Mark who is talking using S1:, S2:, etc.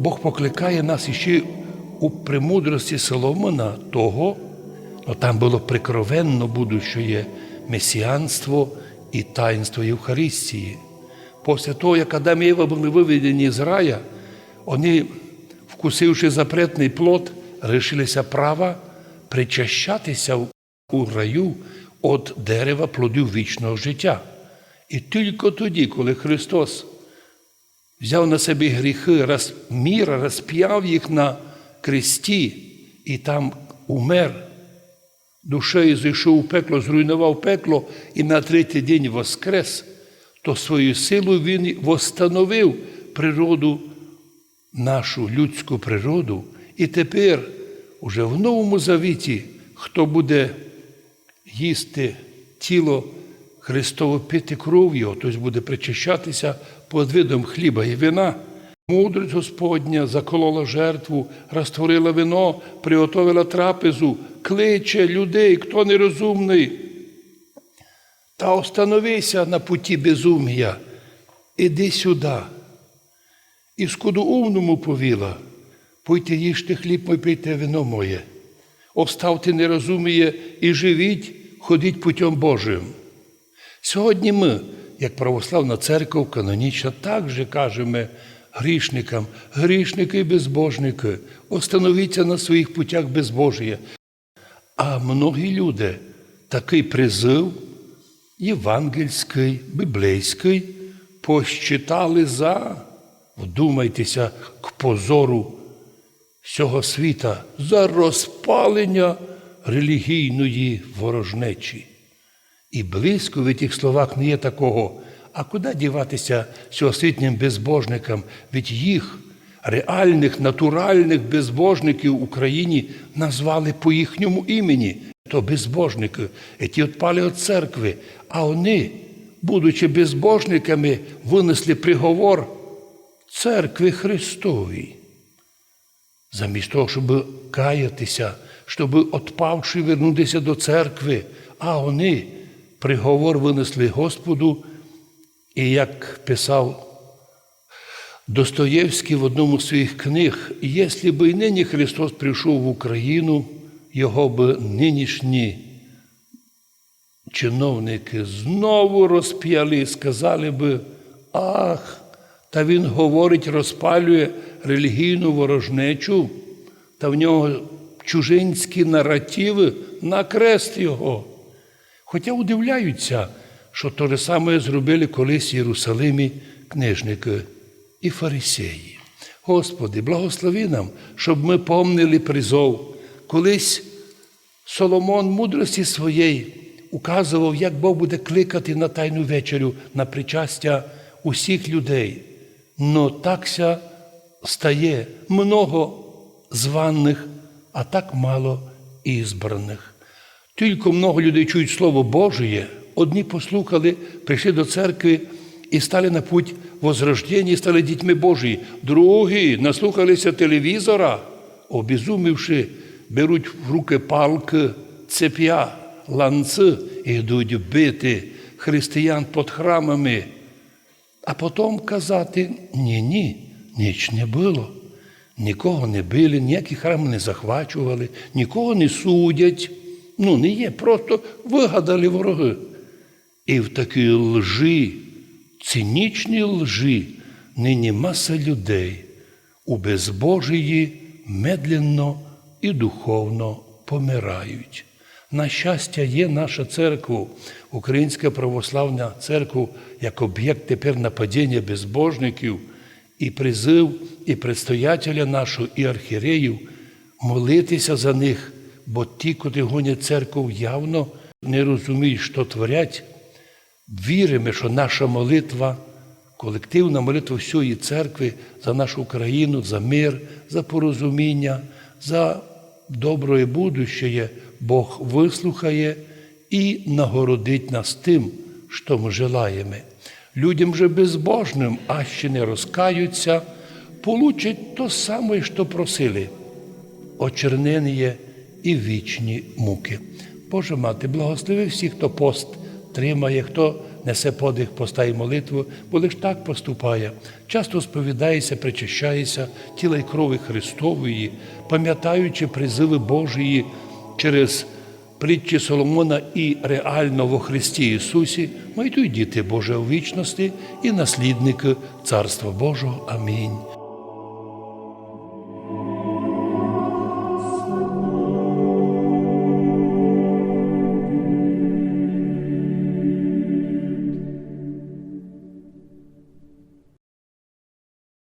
S1: Бог покликає нас іще у премудрості Соломона того, ну там було прикровенно будущее месіанство і таїнство Євхаристії. Після того, як Адам і Єва були виведені з рая, вони, вкусивши запретний плод, рішилися права причащатися у раю від дерева плодів вічного життя. І тільки тоді, коли Христос взяв на себе гріхи, роз, міра, розп'яв їх на кресті і там умер, душею зайшов у пекло, зруйнував пекло і на третій день воскрес, то своєю силою Він восстановив природу, нашу людську природу. І тепер, уже в Новому Завіті, хто буде їсти тіло Христове пити кров Його, буде причащатися під видом хліба і вина. Мудрость Господня заколола жертву, розтворила вино, приготовила трапезу, кличе людей, хто нерозумний. Та остановися на путі безум'я, іди сюди. І скудоумному повіла, пойте їжте хліб мой, пийте вино моє. Оставте нерозуміє і живіть, ходіть путем Божим. Сьогодні ми, як православна церква канонічна, також кажемо грішникам, грішники і безбожники, остановіться на своїх путях безбожія. А многі люди такий призив євангельський, біблейський, посчитали за, вдумайтеся, к позору всього світа, за розпалення релігійної ворожнечі. І близько в тих словах не є такого. А куди діватися сьогосвітнім безбожникам? Від їх реальних, натуральних безбожників в Україні назвали по їхньому імені. То безбожники, і ті відпали від церкви. А вони, будучи безбожниками, винесли приговор церкви Христовій. Замість того, щоб каятися, щоб отпавши вернутися до церкви, а вони приговор винесли Господу, і як писав Достоєвський в одному з своїх книг, якщо б і нині Христос прийшов в Україну, його б нинішні чиновники знову розп'яли і сказали би, ах, та він говорить, розпалює релігійну ворожнечу, та в нього чужинські наративи на крест його. Хоча удивляються, що те саме зробили колись в Єрусалимі книжники і фарисеї. Господи, благослови нам, щоб ми помнили призов. Колись Соломон мудрості своєї указував, як Бог буде кликати на Тайну вечерю, на причастя усіх людей. Но такся стає много званих, а так мало ізбраних. Тільки много людей чують Слово Божє, одні послухали, прийшли до церкви і стали на путь возрождення, і стали дітьми Божії. Другі наслухалися телевізора, обізумівши, беруть в руки палки, цеп'я, ланци і йдуть бити християн під храмами. А потім казати: ні, ні, ніч не було. Нікого не били, ніякі храми не захвачували, нікого не судять. Ну, не є, просто вигадали вороги. І в такій лжи, цинічній лжи, нині маса людей у безбожії медленно і духовно помирають. На щастя, є наша церква, Українська православна церква, як об'єкт тепер нападіння безбожників, і призив, і предстоятеля нашого, і архіреїв молитися за них, бо ті, котрі гонять церкву, явно не розуміють, що творять. Віримо, що наша молитва, колективна молитва всієї церкви за нашу Україну, за мир, за порозуміння, за добре будущее Бог вислухає і нагородить нас тим, що ми желаємо. Людям же безбожним, а ще не розкаються, получать то саме, що просили очернення і вічні муки. Боже мати, благослови всіх, хто пост тримає, хто несе подих поста і молитву, бо лиш так поступає. Часто сповідається, причащається тіла й крови Христової, пам'ятаючи призиви Божої через притчі Соломона і реально во Христі Ісусі, майдуть діти Боже у вічності і наслідники Царства Божого. Амінь.